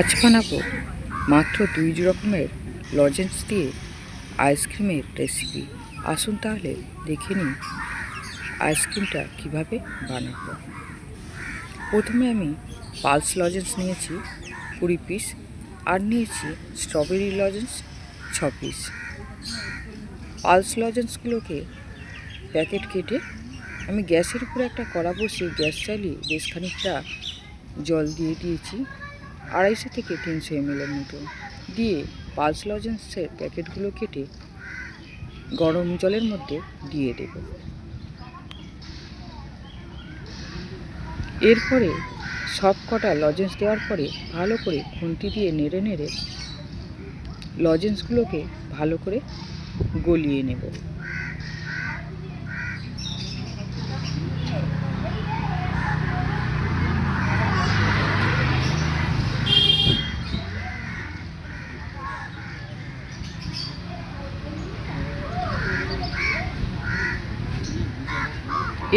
আজ বানাবো মাত্র দুই রকমের লজেন্স দিয়ে আইসক্রিমের রেসিপি। আসুন তাহলে দেখে নিই আইসক্রিমটা কীভাবে বানাবো। প্রথমে আমি পালস লজেন্স নিয়েছি কুড়ি পিস আর নিয়েছি স্ট্রবেরি লজেন্স ছ পিস। পালস লজেন্সগুলোকে প্যাকেট কেটে আমি গ্যাসের উপরে একটা কড়া বসিয়ে গ্যাস চালিয়ে বেশ খানিকটা জল দিয়ে দিয়েছি। আড়াইশো থেকে তিনশো এমএলের মতো। দিয়ে পালস লজেন্সের প্যাকেটগুলো কেটে গরম জলের মধ্যে দিয়ে দেব। এরপরে সব কটা লজেন্স দেওয়ার পরে ভালো করে খুন্তি দিয়ে নেড়ে নেড়ে লজেন্সগুলোকে ভালো করে গলিয়ে নেব।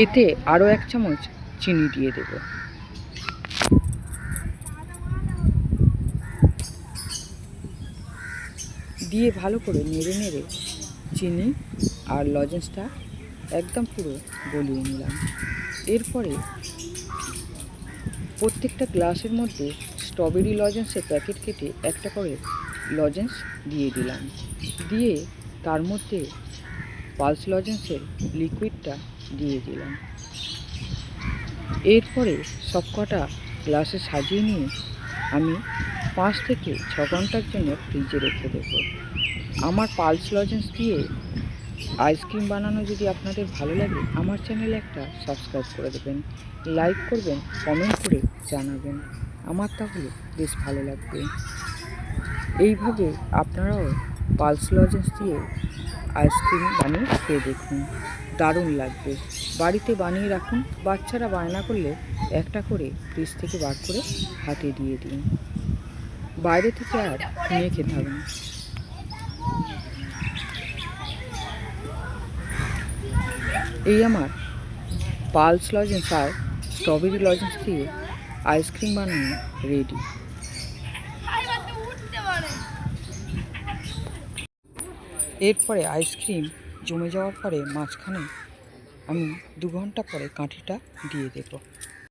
এতে আরও এক চামচ চিনি দিয়ে দেব। দিয়ে ভালো করে নেড়ে নেড়ে চিনি আর লজেন্সটা একদম পুরো গলিয়ে নিলাম। এরপরে প্রত্যেকটা গ্লাসের মধ্যে স্ট্রবেরি লজেন্সের প্যাকেট কেটে একটা করে লজেন্স দিয়ে দিলাম। দিয়ে তার মধ্যে পালস লজেন্সের লিকুইডটা দিয়ে দিলাম। এরপরে সবকটা গ্লাসে সাজিয়ে নিয়ে আমি পাঁচ থেকে ছ ঘণ্টার জন্য ফ্রিজে রেখে দেব। আমার পালস লজেন্স দিয়ে আইসক্রিম বানানো যদি আপনাদের ভালো লাগে, আমার চ্যানেলে একটা সাবস্ক্রাইব করে দেবেন, লাইক করবেন, কমেন্ট করে জানাবেন। আমার তাহলে বেশ ভালো লাগবে। এইভাবে আপনারাও পালস লজেন্স দিয়ে আইসক্রিম বানিয়ে খেয়ে দেখুন। দারুণ লাগবে। বাড়িতে বানিয়ে রাখুন। বাচ্চারা বায়না করলে একটা করে ফ্রিজ থেকে বার করে হাতে দিয়ে দিন। বাইরে থেকে আর কিনে খেতে হবে না এই আমার পালস লজেন্স আর স্ট্রবেরি লজেন্স দিয়ে আইসক্রিম বানানো রেডি। এরপরে আইসক্রিম জমে যাওয়ার পরে মাঝখানে আমি দু ঘণ্টা পরে কাঠিটা দিয়ে দেবো।